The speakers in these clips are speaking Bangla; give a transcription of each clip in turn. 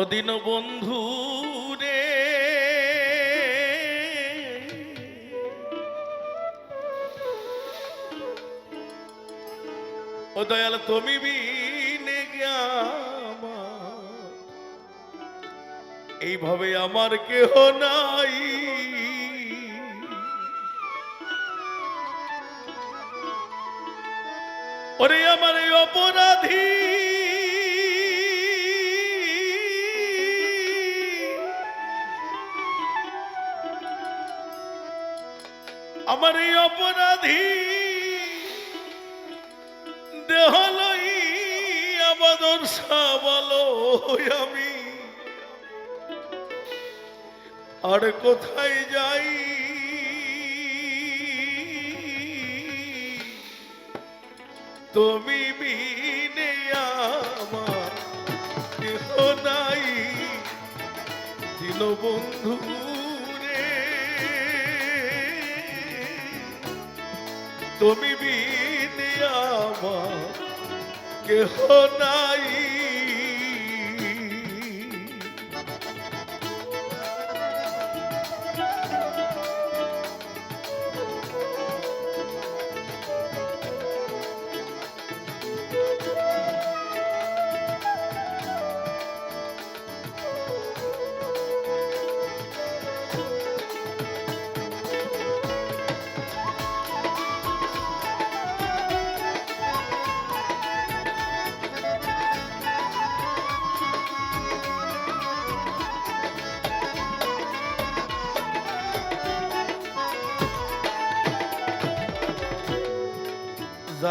অদিন বন্ধু রে ও দয়াল তুমি বিনে এইভাবে আমার কেহ নাই। ওরে আমার অপরাধী আমার এই অপরাধী দেহলই আবাদর সাবলো আমি। আর কোথায় যাই? তুমি বিনে আমার নাই। দিল বন্ধু তুমি বিদিয়া কেহ নাই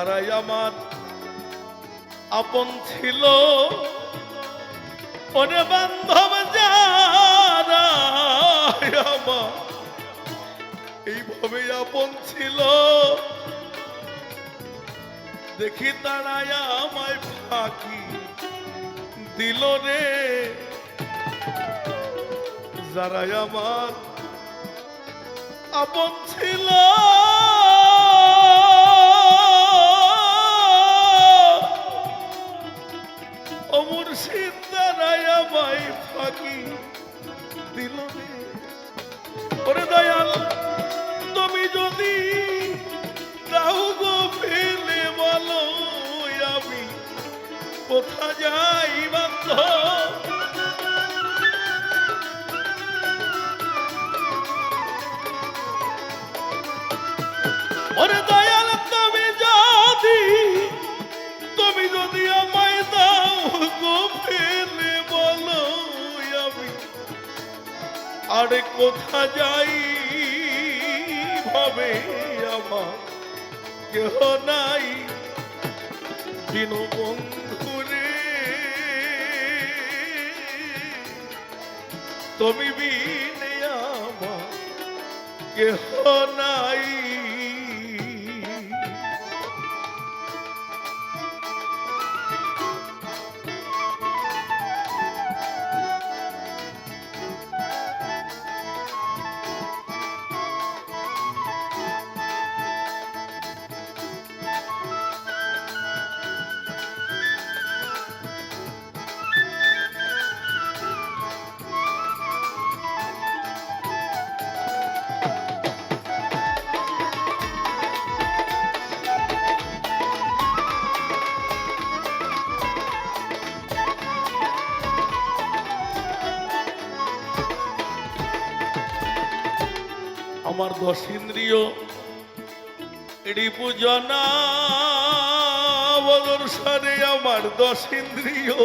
যারাই আমার আপন ছিল। ওরে বান্ধব যারা আমার এইভাবে আপন ছিল। দেখি তারাই আমায় ফাঁকি দিল রে। যারাই আমার আপন ছিল। সিদ্ধারায় আমায় ফাঁকি দিল ওরে দয়াল তুমি যদি তাও গো ফেলে বলো আমি কোথা যাই বান্ধব? আরে কোথা যাই ভাবে আমার কেহ নাই। দিন বন্ধুরে তুমি বিনে আমার কেহ নাই। আমার দশ ইন্দ্রিয় রিপুজনা বদর সারে আমার দশ ইন্দ্রিয়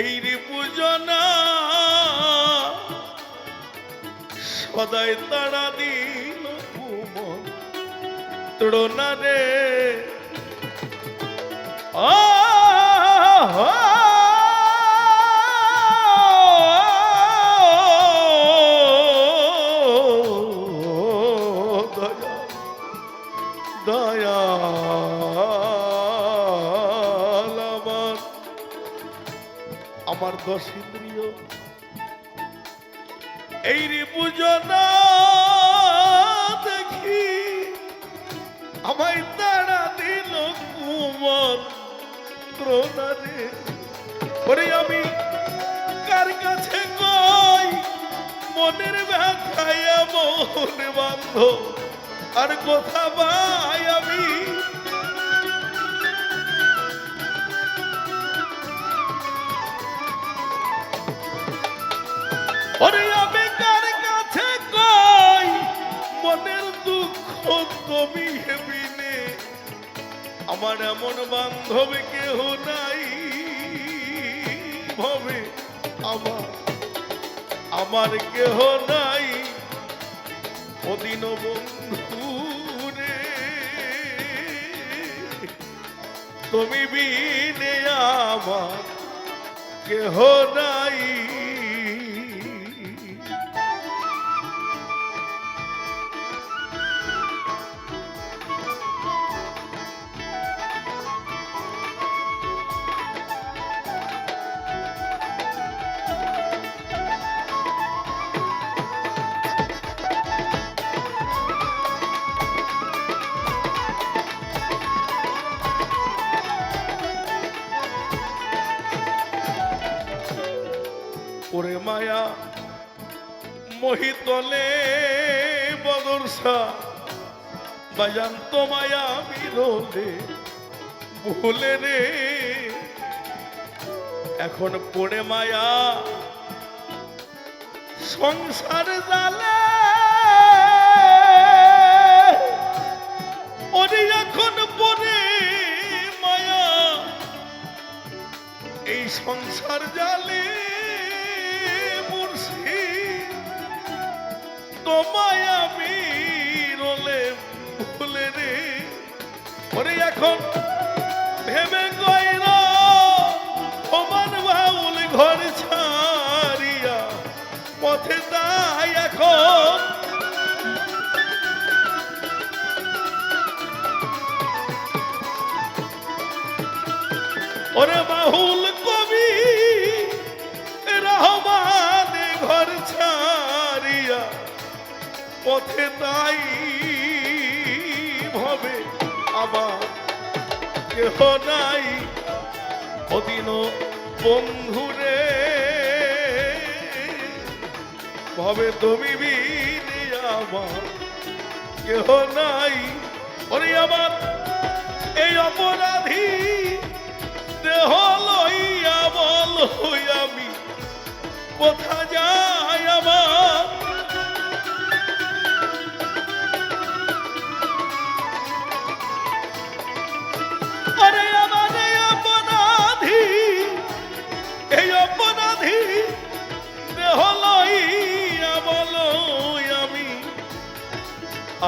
এই রিপুজনা সদাই তারা দিল তড়না রে আমার দশ ইন্দ্রিয়। এই দেখি। আমায় তাড়া দিল কুমন ত্রোনারে ওরে আমি কার কাছে কই? মনের ব্যথায় মন বান্ধ আর কথা পাই আমি ওরে আমি কাছে কই? মনের দুঃখ তুমি হেবিনে। আমার এমন বান্ধব কেহ নাই। ভবে আমার আমার কেহ নাই। অদিন বন্ধু রে তুমি বিনে আমার কেহ নাই। ওরে মায়া মোহিতলে বদরসা বাজান্ত মায়া বিরোলে ভুলে রে। এখন পড়ে মায়া, সংসার জালে। ওরে এখন পড়ে মায়া, এই সংসার জালে। তোমায় আমি রলে ভুলে রে। ওরে এখন ভেবে গইর তোমার বাউল ঘর ছাড়িয়া পথে পথে তাই ভবে আমার কেহ নাই। অদিন বন্ধুরে, ভবে তুমি আমার কেহ নাই। ওরে আমার এই অপরাধী দেহ লইয়া বল আমি। কোথা যাই আমার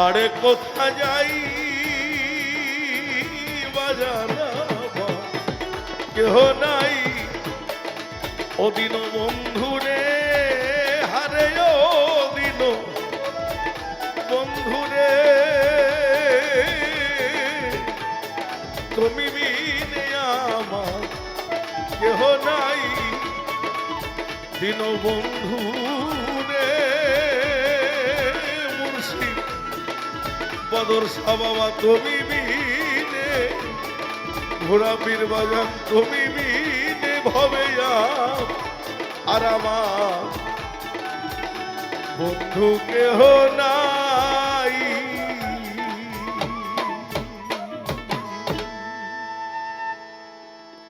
আরে কোথা যাই কেহ নাই। অদিন বন্ধুরে হারে অদিন বন্ধুরে তুমি আমার কেহ নাই। দিন বন্ধুরে বদর সাবা তুমি বিনে ঘোড়া পীর বাজান, তুমি বিনে ভবে। আর আমার বন্ধু কেহ না